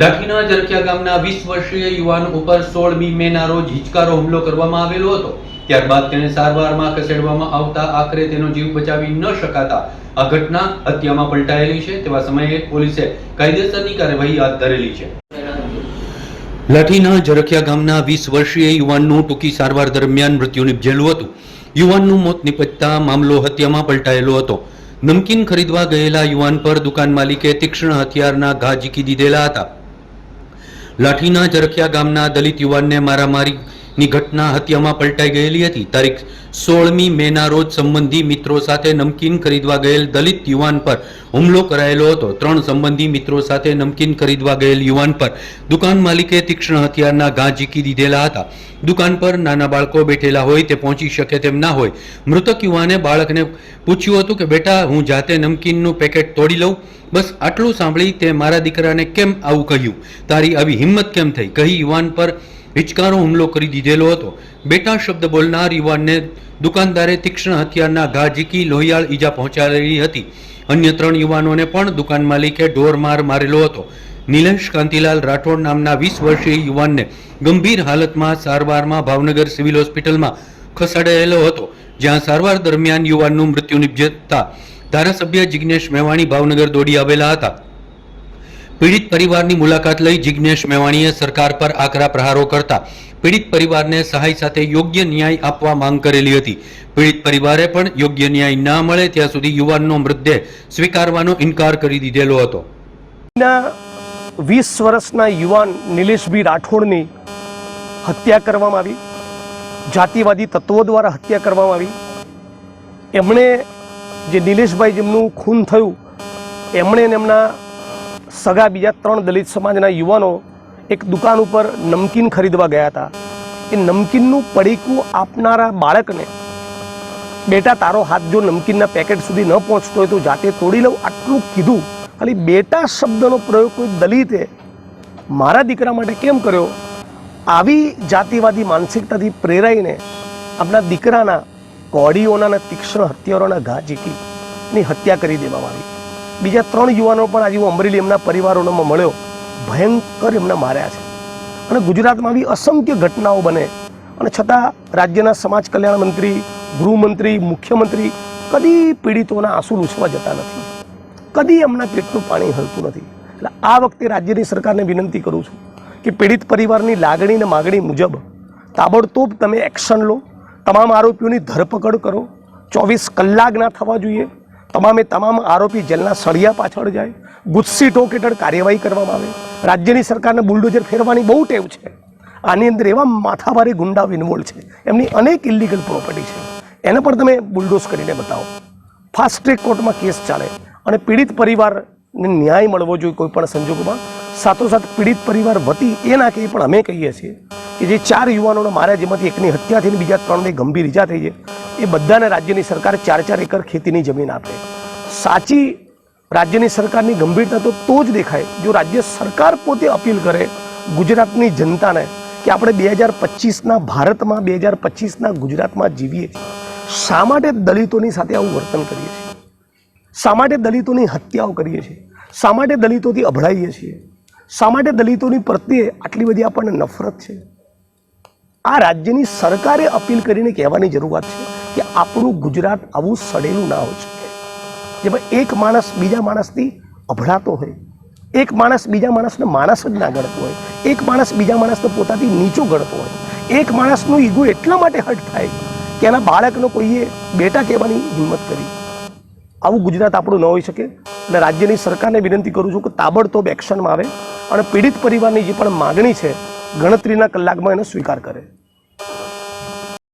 લાઠીના જરખિયા ગામના વીસ વર્ષીય યુવાન ઉપર સોળમી મેના રોજ હિચકારો હુમલો કરવામાં આવેલો હતો. ત્યારબાદ તેને સારવારમાં ખસેડવામાં આવતા આખરે તેનો જીવ બચાવી ન શકાતા આ ઘટના હત્યામાં પલટાયેલી છે. તેવા સમયે પોલીસે કાયદેસરની કાર્યવાહી હાથ ધરેલી છે. લાઠીના જરખિયા ગામના વીસ વર્ષીય યુવાનનું ટૂંકી સારવાર દરમિયાન મૃત્યુ નિપજેલું હતું. યુવાનનું મોત નિપજતા મામલો હત્યામાં પલટાયેલો હતો. નમકીન ખરીદવા ગયેલા યુવાન પર દુકાન માલિકે તીક્ષ્ણ હથિયારના ઘા ઝીકી દીધેલા હતા. લાઠીના જરખિયા ગામના દલિત યુવાનને મારામારીની ઘટના હત્યામાં પલટાઈ ગયેલી હતી. તારીખ સોળમી મેના રોજ સંબંધી મિત્રો સાથે નમકીન ખરીદવા ગયેલ દલિત યુવાન પર હુમલો કરાયેલો હતો. ત્રણ સંબંધી મિત્રો સાથે નમકીન ખરીદવા ગયેલ યુવાન પર દુકાન માલિકે તીક્ષ્ણ હથિયારના ઘા ઝીકી દીધેલા હતા. દુકાન પર નાના બાળકો બેઠેલા હોય તે પહોંચી શકે તેમ ના હોય. મૃતક યુવાને બાળકને પૂછ્યું હતું કે, બેટા, હું જાતે નમકીનનું પેકેટ તોડી લઉં. બસ આટલું સાંભળી તે મારા દીકરાને કેમ આવું કહ્યું? તારી આવી હિંમત કેમ થઈ? કહી યુવાન પર હિચકારો હુમલો કરી દીધેલો હતો. બેટા શબ્દ બોલનાર યુવાનને દુકાનદારે તીક્ષ્ણ હથિયારના ઘા ઝીકી લોહિયાળ ઈજા પહોંચાડેલી હતી. અન્ય ત્રણ યુવાનોને પણ દુકાન માલિકે ઢોર માર મારેલો હતો. નિલેશ કાંતિલાલ રાઠોડ નામના વીસ વર્ષીય યુવાનને ગંભીર હાલતમાં સારવારમાં ભાવનગર સિવિલ હોસ્પિટલમાં ખસેડાયેલો હતો, જ્યાં સારવાર દરમિયાન યુવાનનું મૃત્યુ નિપજતા ધારાસભ્ય જિગ્નેશ મેવાણી ભાવનગર દોડી આવેલા હતા. પીડિત પરિવારની મુલાકાત લઈ જિગ્નેશ મેવાણીએ સરકાર પર આકરા પ્રહારો કરતા પીડિત પરિવારને સહાય સાથે યોગ્ય ન્યાય આપવા માંગ કરેલી હતી. પીડિત પરિવારે પણ યોગ્ય ન્યાય ના મળે ત્યાં સુધી યુવાનનો મૃતદેહ સ્વીકારવાનો ઇનકાર કરી દીધેલો હતો. વીસ વર્ષના યુવાન નિલેશભાઈ રાઠોડની હત્યા કરવામાં આવી. જાતિવાદી તત્વો દ્વારા હત્યા કરવામાં આવી. એમણે જે નિલેશભાઈ જેમનું ખૂન થયું, એમણે એમના સગા બીજા ત્રણ દલિત સમાજના યુવાનો એક દુકાન ઉપર નમકીન ખરીદવા ગયા હતા. એ નમકીનનું પડીકું આપનારા બાળકને બેટા તારો હાથ જો નમકીનના પેકેટ સુધી ન પહોંચતો હોય તો જાતે તોડી લઉં. આટલું કીધું. ખાલી બેટા શબ્દનો પ્રયોગ કોઈ દલિતે મારા દીકરા માટે કેમ કર્યો? આવી જાતિવાદી માનસિકતાથી પ્રેરાઈને આપણા દીકરાના કોડીઓના તીક્ષ્ણ હત્યારોના ઘા ઝીકીની હત્યા કરી દેવામાં આવી બીજા ત્રણ યુવાનો પણ આજે હું અમરેલી એમના પરિવારોમાં મળ્યો. ભયંકર એમને માર્યા છે. અને ગુજરાતમાં આવી અસંખ્ય ઘટનાઓ બને. અને છતાં રાજ્યના સમાજ કલ્યાણ મંત્રી, ગૃહમંત્રી, મુખ્યમંત્રી કદી પીડિતોના આંસુ લૂછવા જતા નથી. કદી એમના પેટનું પાણી હલતું નથી. એટલે આ વખતે રાજ્યની સરકારને વિનંતી કરું છું કે પીડિત પરિવારની લાગણી અને માગણી મુજબ તાબડતોબ તમે એક્શન લો. તમામ આરોપીઓની ધરપકડ કરો. ચોવીસ કલાક ના થવા જોઈએ. તમામે તમામ આરોપી જેલના સળિયા પાછળ જાય, ગુસ્સી ટોક હેઠળ કાર્યવાહી કરવામાં આવે. રાજ્યની સરકારને બુલડોઝર ફેરવાની બહુ ટેવ છે. આની અંદર એવા માથાભારી ગુંડા ઇન્વોલ્વ છે. એમની અનેક ઇલીગલ પ્રોપર્ટી છે. એને પણ તમે બુલડોઝ કરીને બતાવો. ફાસ્ટ ટ્રેક કોર્ટમાં કેસ ચાલે અને પીડિત પરિવારને ન્યાય મળવો જોઈએ કોઈ પણ સંજોગોમાં. સાથોસાથ પીડિત પરિવાર વતી એ ના કહીએ પણ અમે કહીએ છીએ કે જે ચાર યુવાનોને માર્યા જેમાંથી એકની હત્યા થઈને બીજા ત્રણને ગંભીર ઈજા થઈ છે. એ બધાને રાજ્યની સરકાર ચાર ચાર એકર ખેતીની જમીન આપે. સાચી રાજ્યની સરકારની ગંભીરતા તો તો જ દેખાય. જો રાજ્ય સરકાર પોતે અપીલ કરે ગુજરાતની જનતાને કે આપણે બે હજાર પચીસના ભારતમાં, બે હજાર પચીસના ગુજરાતમાં જીવીએ છીએ, શા માટે દલિતોની સાથે આવું વર્તન કરીએ છીએ? શા માટે દલિતોની હત્યાઓ કરીએ છીએ? શા માટે દલિતોથી અભડાઈએ છીએ? શા માટે દલિતોની પ્રત્યે આટલી બધી આપણને નફરત છે? આ રાજ્યની સરકારે અપીલ કરીને કહેવાની જરૂરત છે કે આપણું ગુજરાત આવું સડેલું ના હોઈ શકે. જેમાં એક માણસ બીજા માણસથી અભડાતો હોય, એક માણસ બીજા માણસને માણસ જ ના ગણતો હોય, એક માણસ બીજા માણસને પોતાથી નીચો ગણતો હોય, એક માણસનું ઈગો એટલા માટે હટ થાય કે એના બાળકનો કોઈએ બેટા કહેવાની હિંમત કરી. આવું ગુજરાત આપણું ન હોઈ શકે. અને રાજ્યની સરકારને વિનંતી કરું છું કે તાબડતોબ એક્શનમાં આવે અને પીડિત પરિવારની જે પણ માગણી છે, ગણતરીના કલાકમાં એનો સ્વીકાર કરે.